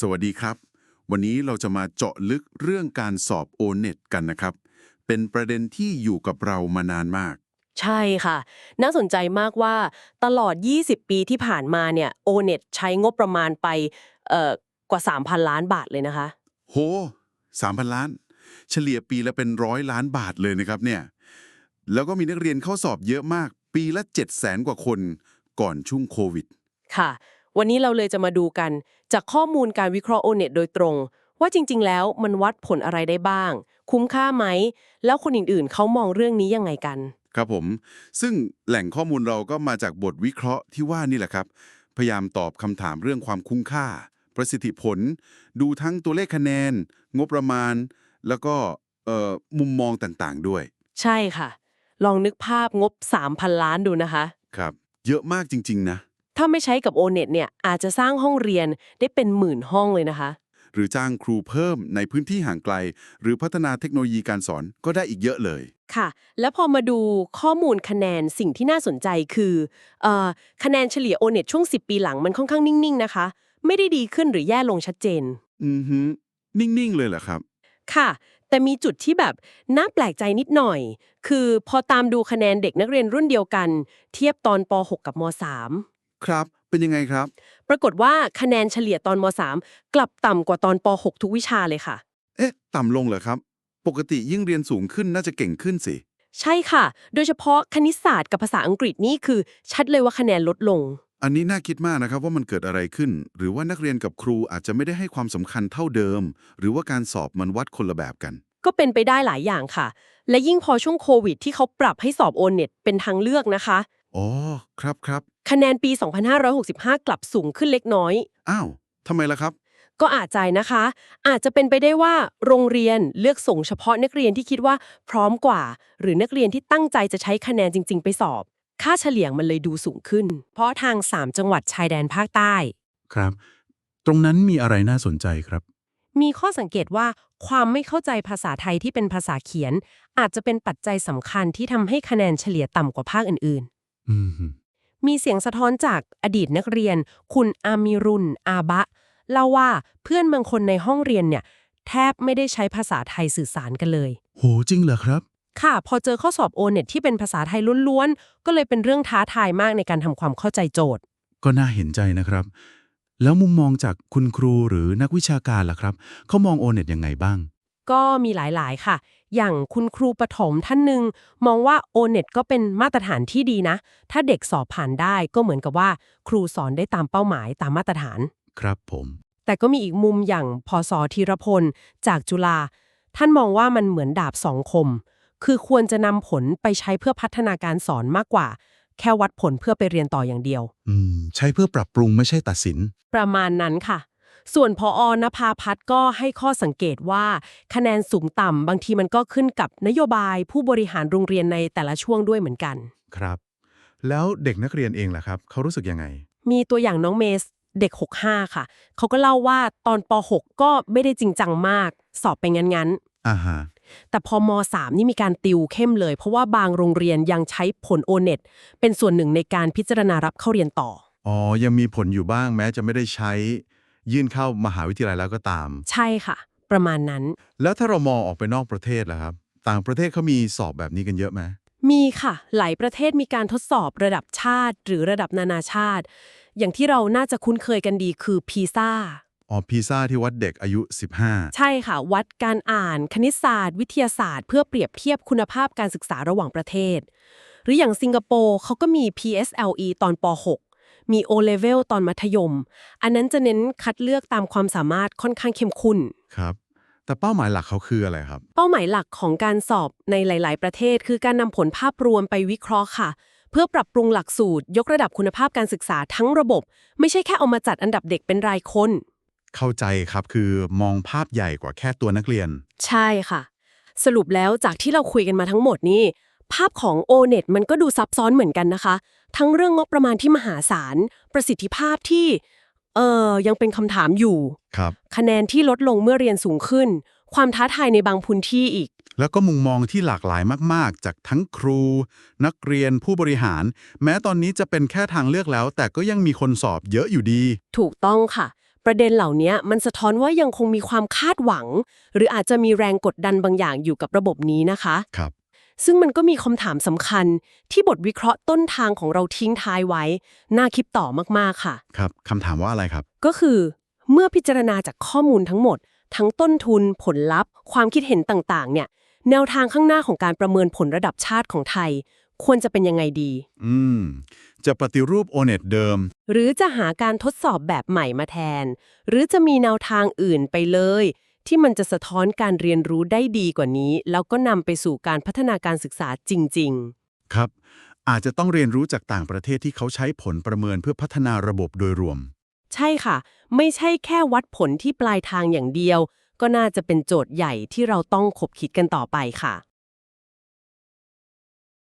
สวัสดีครับ วันนี้เราจะมาเจาะลึกเรื่องการสอบ o n e t กันนะครับ เป็นประเด็นที่อยู่กับเรามานานมาก ใช่ค่ะ น่าสนใจมากว่าตลอด 20 ปีที่ผ่านมาเนี่ยโอเน็ตใช้งบประมาณไปเอ่อกว่า 3,000 ล้านบาทเลยนะคะ โห 3,000 ล้าน เฉลี่ยปีละเป็นร้อยล้านบาทเลยนะครับเนี่ย แล้วก็มีนักเรียนเข้าสอบเยอะมาก ปีละ 7 0 0 0 0 0 กว่าคนก่อนช่วงโควิด ค่ะ วันนี้เราเลยจะมาดูกัน จากข้อมูลการวิเคราะห์โอเน็ตโดยตรง ว่าจริง ๆ แล้วมันวัดผลอะไรได้บ้าง คุ้มค่าไหม แล้วคนอื่นๆ เขามองเรื่องนี้ยังไงกัน ครับผม ซึ่งแหล่งข้อมูลเราก็มาจากบทวิเคราะห์ที่ว่านี่แหละครับ พยายามตอบคำถามเรื่องความคุ้มค่า ประสิทธิผล ดูทั้งตัวเลขคะแนน งบประมาณ แล้วก็เอ่อมุมมองต่างๆ ด้วย ใช่ค่ะ ลองนึกภาพงบ 3,000 ล้านดูนะคะ ครับ เยอะมากจริง ๆ นะ ถ้าไม่ใช้กับโอเน็ตเนี่ยอาจจะสร้างห้องเรียนได้เป็นหมื่นห้องเลยนะคะ หรือจ้างครูเพิ่มในพื้นที่ห่างไกล หรือพัฒนาเทคโนโลยีการสอนก็ได้อีกเยอะเลย ค่ะ แล้วพอมาดูข้อมูลคะแนนสิ่งที่น่าสนใจคือเอ่อคะแนนเฉลี่ยโอเน็ตช่วง 10 ปีหลังมันค่อนข้างนิ่งๆนะคะ ไม่ได้ดีขึ้นหรือแย่ลงชัดเจน อือฮึนิ่งๆเลยเหรอครับ ค่ะ แต่มีจุดที่แบบน่าแปลกใจนิดหน่อย คือพอตามดูคะแนนเด็กนักเรียนรุ่นเดียวกัน เทียบตอนป .6 กับม ครับ เป็นยังไงครับ .3 ปรากฏว่าคะแนนเฉลี่ยตอนม .3 กลับต่ำกว่าตอนป .6 ทุกวิชาเลยค่ะ เอ๊ะ ต่ำลงเหรอครับ ปกติยิ่งเรียนสูงขึ้นน่าจะเก่งขึ้นสิ ใช่ค่ะ โดยเฉพาะคณิตศาสตร์กับภาษาอังกฤษนี่คือ ชัดเลยว่าคะแนนลดลง อันนี้น่าคิดมากนะครับว่ามันเกิดอะไรขึ้น หรือว่านักเรียนกับครูอาจจะไม่ได้ให้ความสำคัญเท่าเดิม หรือว่าการสอบมันวัดคนละแบบกัน ก็เป็นไปได้หลายอย่างค่ะ และยิ่งพอช่วงโควิดที่เขาปรับให้สอบโอเน็ตเป็นทางเลือกนะคะ อ๋อ ครับครับ คะแนนปี 2565 กลับสูงขึ้นเล็กน้อย อ้าวทำไมล่ะครับ ก็อาจใจนะคะ อาจจะเป็นไปได้ว่าโรงเรียนเลือกส่งเฉพาะนักเรียนที่คิดว่าพร้อมกว่า หรือนักเรียนที่ตั้งใจจะใช้คะแนนจริง ๆ ไปสอบ ค่าเฉลี่ยมันเลยดูสูงขึ้น เพราะทาง 3 จังหวัดชายแดนภาคใต้ ครับ ตรงนั้นมีอะไรน่าสนใจครับ มีข้อสังเกตว่าความไม่เข้าใจภาษาไทยที่เป็นภาษาเขียน อาจจะเป็นปัจจัยสำคัญที่ทำให้คะแนนเฉลี่ยต่ำกว่าภาคอื่น อืมฮึๆ มีเสียงสะท้อนจากอดีตนักเรียน คุณอามิรุนอาบะเล่าว่าเพื่อนบางคนในห้องเรียนเนี่ยแทบไม่ได้ใช้ภาษาไทยสื่อสารกันเลย โหจริงเหรอครับ ค่ะ พอเจอข้อสอบโอเน็ตที่เป็นภาษาไทยล้วนๆ ก็เลยเป็นเรื่องท้าทายมากในการทำความเข้าใจโจทย์ ก็น่าเห็นใจนะครับ แล้วมุมมองจากคุณครูหรือนักวิชาการล่ะครับ เขามองโอเน็ตยังไงบ้าง ก็มีหลายๆ ค่ะ อย่างคุณครูประถมท่านหนึ่งมองว่า o n e t ก็เป็นมาตรฐานที่ดีนะ ถ้าเด็กสอบผ่านได้ก็เหมือนกับว่า ครูสอนได้ตามเป้าหมายตามมาตรฐาน ครับผม แต่ก็มีอีกมุมอย่างพศธีรพล จากจุฬาท่านมองว่ามันเหมือนดาบสองคม คือควรจะนำผลไปใช้เพื่อพัฒนาการสอนมากกว่า แค่วัดผลเพื่อไปเรียนต่ออย่างเดียว อืม ใช้เพื่อปรับปรุงไม่ใช่ตัดสิน ประมาณนั้นค่ะ ส่วนพออนภาพัฒน์ก็ให้ข้อสังเกตว่า คะแนนสูงต่ำบางทีมันก็ขึ้นกับนโยบายผู้บริหารโรงเรียนในแต่ละช่วงด้วยเหมือนกัน ครับ แล้วเด็กนักเรียนเองล่ะครับ เขารู้สึกยังไง มีตัวอย่างน้องเมสเด็ก 65 ค่ะ เขาก็เล่าว่าตอนป .6 ก็ไม่ได้จริงจังมาก สอบไปงั้นอ่าฮะๆแต่พอม .3 นี่มีการติวเข้มเลย เพราะว่าบางโรงเรียนยังใช้ผลโอเน็ตเป็นส่วนหนึ่งในการพิจารณารับเข้าเรียนต่อ อ๋อ ยังมีผลอยู่บ้างแม้จะไม่ได้ใช้ ยื่นเข้ามหาวิทยาลัยแล้วก็ตาม ใช่ค่ะ ประมาณนั้น แล้วถ้าเรามองออกไปนอกประเทศล่ะครับ ต่างประเทศเขามีสอบแบบนี้กันเยอะไหมมีค่ะ หลายประเทศมีการทดสอบระดับชาติ หรือระดับนานาชาติ อย่างที่เราน่าจะคุ้นเคยกันดีคือพีซ่าอ๋อพีซ่าที่วัดเด็กอายุ 15 ใช่ค่ะ วัดการอ่านคณิตศาสตร์ วิทยาศาสตร์ เพื่อเปรียบเทียบคุณภาพการศึกษาระหว่างประเทศ หรืออย่างสิงคโปร์เขาก็มี PSLE ตอนป .6 มี O Level ตอนมัธยม อันนั้นจะเน้นคัดเลือกตามความสามารถค่อนข้างเข้มข้นครับ แต่เป้าหมายหลักเขาคืออะไรครับ เป้าหมายหลักของการสอบในหลาย ๆ ประเทศ คือการนำผลภาพรวมไปวิเคราะห์ค่ะ เพื่อปรับปรุงหลักสูตร ยกระดับคุณภาพการศึกษาทั้งระบบ ไม่ใช่แค่เอามาจัดอันดับเด็กเป็นรายคนเข้าใจครับคือมองภาพใหญ่กว่าแค่ตัวนักเรียน ใช่ค่ะ สรุปแล้วจากที่เราคุยกันมาทั้งหมดนี่ ภาพของ o n e t มันก็ดูซับซ้อนเหมือนกันนะคะ ทั้งเรื่องงบประมาณที่มหาศาล ประสิทธิภาพที่เออยังเป็นคำถามอยู่ ครับ คะแนนที่ลดลงเมื่อเรียนสูงขึ้น ความท้าทายในบางพื้นที่อีก แล้วก็มุมมองที่หลากหลายมาก ๆ จากทั้งครู นักเรียนผู้บริหาร แม้ตอนนี้จะเป็นแค่ทางเลือกแล้ว แต่ก็ยังมีคนสอบเยอะอยู่ดี ถูกต้องค่ะ ประเด็นเหล่านี้มันสะท้อนว่ายังคงมีความคาดหวัง หรืออาจจะมีแรงกดดันบางอย่างอยู่กับระบบนี้นะคะ ครับ ซึ่งมันก็มีคำถามสำคัญที่บทวิเคราะห์ต้นทางของเราทิ้งท้ายไว้ น่าคิดต่อมากๆค่ะ ครับคำถามว่าอะไรครับ ก็คือ เมื่อพิจารณาจากข้อมูลทั้งหมด ทั้งต้นทุน ผลลัพธ์ ความคิดเห็นต่างๆ เนี่ย แนวทางข้างหน้าของการประเมินผลระดับชาติของไทย ควรจะเป็นยังไงดี อืม จะปฏิรูปโอเน็ตเดิม หรือจะหาการทดสอบแบบใหม่มาแทน หรือจะมีแนวทางอื่นไปเลย ที่มันจะสะท้อนการเรียนรู้ได้ดีกว่านี้ แล้วก็นำไปสู่การพัฒนาการศึกษาจริง ๆ ครับ อาจจะต้องเรียนรู้จากต่างประเทศที่เขาใช้ผลประเมินเพื่อพัฒนาระบบโดยรวม ใช่ค่ะ ไม่ใช่แค่วัดผลที่ปลายทางอย่างเดียว ก็น่าจะเป็นโจทย์ใหญ่ที่เราต้องคบคิดกันต่อไปค่ะ